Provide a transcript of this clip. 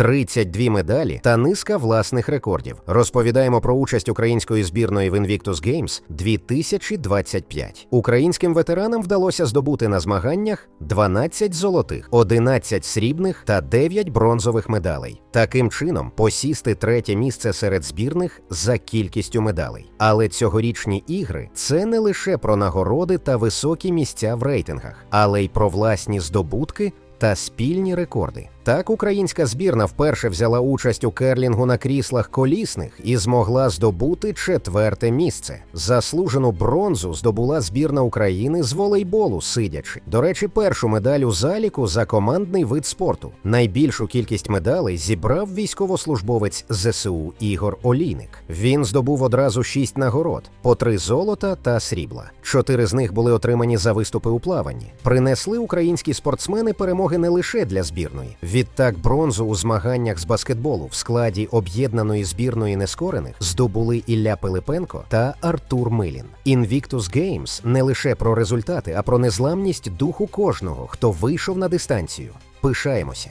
32 медалі та низка власних рекордів. Розповідаємо про участь української збірної в Invictus Games 2025. Українським ветеранам вдалося здобути на змаганнях 12 золотих, 11 срібних та 9 бронзових медалей. Таким чином, посісти третє місце серед збірних за кількістю медалей. Але цьогорічні ігри це не лише про нагороди та високі місця в рейтингах, але й про власні здобутки та спільні рекорди. Так, українська збірна вперше взяла участь у керлінгу на кріслах колісних і змогла здобути четверте місце. Заслужену бронзу здобула збірна України з волейболу, сидячи. До речі, першу медаль у заліку за командний вид спорту. Найбільшу кількість медалей зібрав військовослужбовець ЗСУ Ігор Олійник. Він здобув одразу шість нагород: по три золота та срібла. Чотири з них були отримані за виступи у плаванні. Принесли українські спортсмени перемоги не лише для збірної. Відтак бронзу у змаганнях з баскетболу в складі об'єднаної збірної нескорених здобули Ілля Пилипенко та Артур Милін. Invictus Games не лише про результати, а про незламність духу кожного, хто вийшов на дистанцію. Пишаємося.